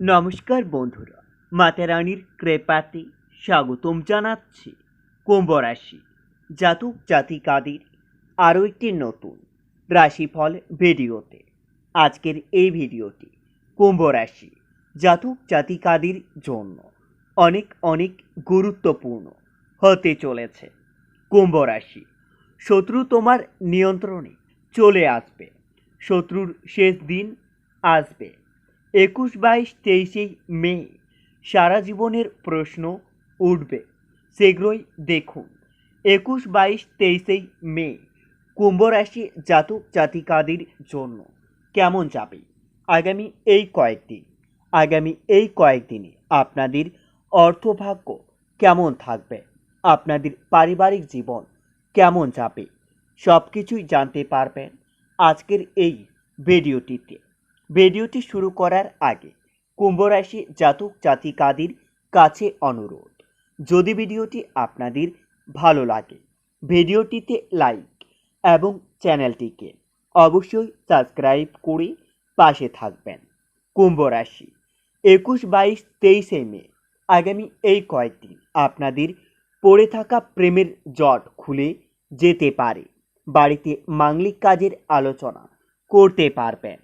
নমস্কার বন্ধুরা, মাতা রানীর কৃপাতে স্বাগতম জানাচ্ছি কুম্ভ রাশি জাতক জাতিকাদের আরও একটি নতুন রাশিফল ভিডিওতে। আজকের এই ভিডিওটি কুম্ভ রাশি জাতক জাতিকাদের জন্য অনেক অনেক গুরুত্বপূর্ণ হতে চলেছে। কুম্ভ রাশি শত্রু তোমার নিয়ন্ত্রণে চলে আসবে, শত্রুর শেষ দিন আসবে। একুশ বাইশ তেইশে মে সারা জীবনের প্রশ্ন উঠবে। শীঘ্রই দেখুন। একুশ বাইশ তেইশে মে কুম্ভ রাশি জাতক জাতিকাদের জন্য কেমন যাবে? আগামী এই কয়েকদিন, আগামী এই কয়েকদিনে আপনাদের অর্থভাগ্য কেমন থাকবে? আপনাদের পারিবারিক জীবন কেমন যাবে? সব কিছুই জানতে পারবেন আজকের এই ভিডিওটিতে। ভিডিওটি শুরু করার আগে কুম্ভ রাশি জাতক জাতিকাদের কাছে অনুরোধ, যদি ভিডিওটি আপনাদের ভালো লাগে, ভিডিওটিতে লাইক এবং চ্যানেলটিকে অবশ্যই সাবস্ক্রাইব করে পাশে থাকবেন। কুম্ভ রাশি একুশ বাইশ তেইশে মে, আগামী এই কয়েকদিন আপনাদের পড়ে থাকা প্রেমের জট খুলে যেতে পারে। বাড়িতে মাংলিক কাজের আলোচনা করতে পারবেন।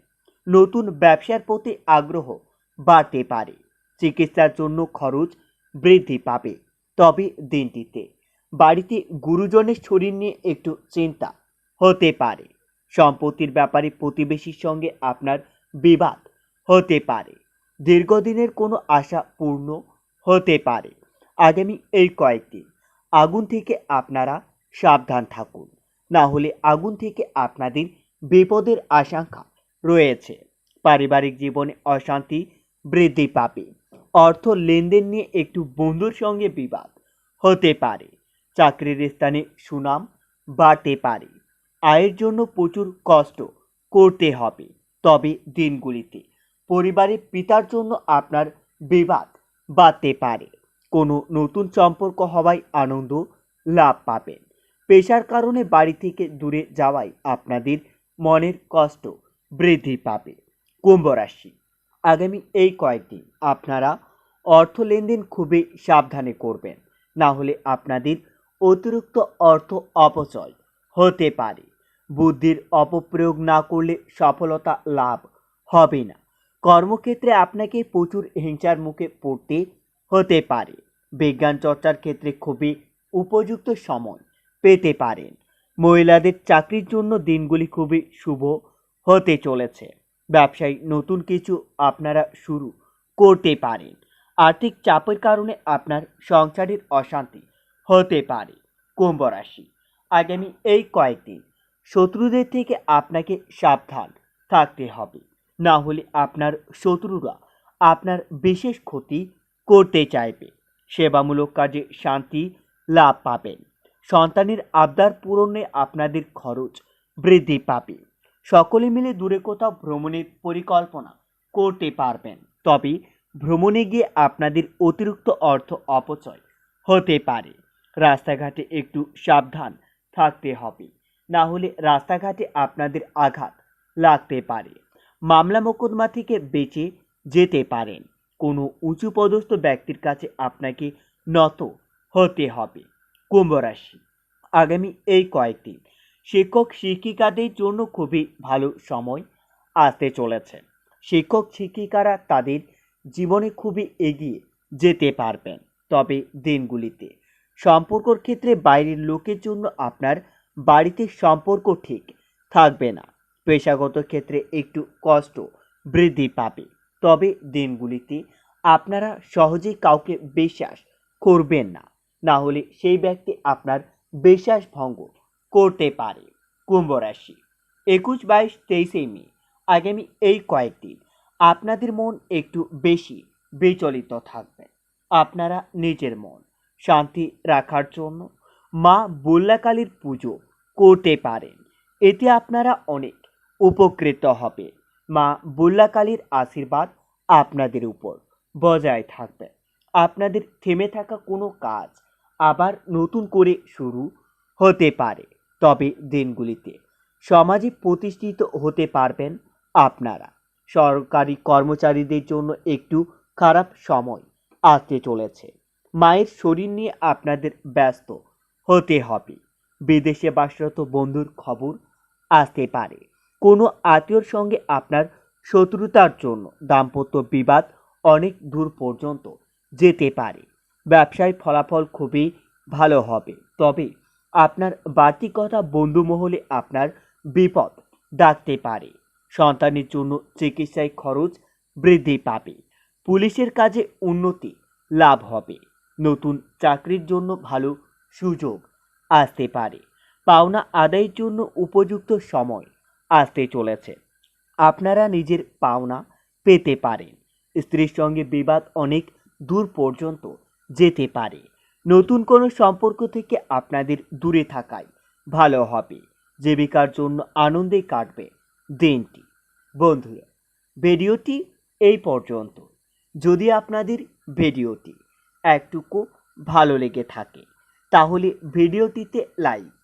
নতুন ব্যবসার প্রতি আগ্রহ বাড়তে পারে। চিকিৎসার জন্য খরচ বৃদ্ধি পাবে। তবে দিনটিতে বাড়িতে গুরুজনের শরীর নিয়ে একটু চিন্তা হতে পারে। সম্পত্তির ব্যাপারে প্রতিবেশীর সঙ্গে আপনার বিবাদ হতে পারে। দীর্ঘদিনের কোনো আশা পূর্ণ হতে পারে। আগামী এই কয়েকদিন আগুন থেকে আপনারা সাবধান থাকুন। না হলে আগুন থেকে আপনাদের বিপদের আশঙ্কা রয়েছে। পারিবারিক জীবনে অশান্তি বৃদ্ধি পাবে। অর্থ লেনদেন নিয়ে একটু বন্ধুর সঙ্গে বিবাদ হতে পারে। চাকরির স্থানে সুনাম বাড়তে পারে। আয়ের জন্য প্রচুর কষ্ট করতে হবে। তবে দিনগুলিতে পরিবারের পিতার জন্য আপনার বিবাদ বাড়তে পারে। কোনো নতুন সম্পর্ক হওয়ায় আনন্দ লাভ পাবেন। পেশার কারণে বাড়ি থেকে দূরে যাওয়ায় আপনাদের মনের কষ্ট। বৃদ্ধি পাবে। কুম্ভ রাশি। আগামী এই কয়েকদিন আপনারা অর্থ লেনদেন খুবই সাবধানে করবেন। না হলে আপনাদের অতিরিক্ত অর্থ অপচয় হতে পারে। বুদ্ধির অপপ্রয়োগ না করলে সফলতা লাভ হবে না। কর্মক্ষেত্রে আপনাকে প্রচুর হিংসার মুখে পড়তে হতে পারে। বিজ্ঞান চর্চার ক্ষেত্রে খুবই উপযুক্ত সময় পেতে পারেন। মহিলাদের চাকরির জন্য দিনগুলি খুবই শুভ হতে চলেছে। ব্যবসায়, নতুন কিছু আপনারা শুরু করতে পারেন। আর্থিক চাপের কারণে আপনার সংসারের অশান্তি হতে পারে। কুম্ভ রাশি, আগামী এই কয়েকদিন শত্রুদের থেকে আপনাকে সাবধান থাকতে হবে। না হলে আপনার শত্রুরা আপনার বিশেষ ক্ষতি করতে চাইবে। সেবামূলক কাজে শান্তি লাভ পাবেন। সন্তানের আবদার পূরণে আপনাদের খরচ বৃদ্ধি পাবে। সকলে মিলে দূরে কোথাও ভ্রমণের পরিকল্পনা করতে পারবেন। তবে ভ্রমণে গিয়ে আপনাদের অতিরিক্ত অর্থ অপচয় হতে পারে। রাস্তাঘাটে একটু সাবধান থাকতে হবে। না হলে রাস্তাঘাটে আপনাদের আঘাত লাগতে পারে। মামলা মোকদ্দমা থেকে বেঁচে যেতে পারেন। কোনো উঁচু পদস্থ ব্যক্তির কাছে আপনাকে নত হতে হবে। কুম্ভ রাশি। আগামী এই কয়েকদিন শিক্ষক শিক্ষিকাদের জন্য খুবই ভালো সময় আসতে চলেছে। শিক্ষক শিক্ষিকারা তাদের জীবনে খুবই এগিয়ে যেতে পারবেন। তবে দিনগুলিতে সম্পর্কর ক্ষেত্রে বাইরের লোকের জন্য আপনার বাড়িতে সম্পর্ক ঠিক থাকবে না। পেশাগত ক্ষেত্রে একটু কষ্ট বৃদ্ধি পাবে। তবে দিনগুলিতে আপনারা সহজেই কাউকে বিশ্বাস করবেন না। না হলে সেই ব্যক্তি আপনার বিশ্বাস ভঙ্গ করতে পারে। কুম্ভ রাশি, একুশ বাইশ তেইশে মে, আগামী এই কয়েকদিন আপনাদের মন একটু বেশি বিচলিত থাকবে। আপনারা নিজের মন শান্তি রাখার জন্য মা বুল্লাকালীর পুজো করতে পারেন। এতে আপনারা অনেক উপকৃত হবে। মা বুল্লাকালীর আশীর্বাদ আপনাদের উপর বজায় থাকবে। আপনাদের থেমে থাকা কোনো কাজ আবার নতুন করে শুরু হতে পারে। তবে দিনগুলিতে সমাজে প্রতিষ্ঠিত হতে পারবেন আপনারা। সরকারি কর্মচারীদের জন্য একটু খারাপ সময় আসতে চলেছে। মায়ের শরীর নিয়ে আপনাদের ব্যস্ত হতে হবে। বিদেশে বাসরত বন্ধুর খবর আসতে পারে। কোনো আত্মীয়র সঙ্গে আপনার শত্রুতার জন্য দাম্পত্য বিবাদ অনেক দূর পর্যন্ত যেতে পারে। ব্যবসায় ফলাফল খুবই ভালো হবে। তবে আপনার বাড়তি কথা বন্ধু মহলে আপনার বিপদ ডাকতে পারে। সন্তানের জন্য চিকিৎসায় খরচ বৃদ্ধি পাবে। পুলিশের কাজে উন্নতি লাভ হবে। নতুন চাকরির জন্য ভালো সুযোগ আসতে পারে। পাওনা আদায়ের জন্য উপযুক্ত সময় আসতে চলেছে। আপনারা নিজের পাওনা পেতে পারেন। স্ত্রীর সঙ্গে বিবাদ অনেক দূর পর্যন্ত যেতে পারে। নতুন কোনো সম্পর্ক থেকে আপনাদের দূরে থাকাই ভালো হবে। জীবিকার জন্য আনন্দে কাটবে দিনটি। বন্ধুরা, ভিডিওটি এই পর্যন্ত। যদি আপনাদের ভিডিওটি একটুকু ভালো লেগে থাকে, তাহলে ভিডিওটিতে লাইক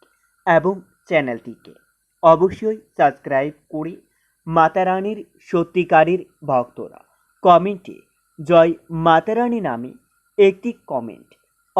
এবং চ্যানেলটিকে অবশ্যই সাবস্ক্রাইব করে মাতারানীর সত্যিকারের ভক্তরা কমেন্টে জয় মাতারানী নামে একটি কমেন্ট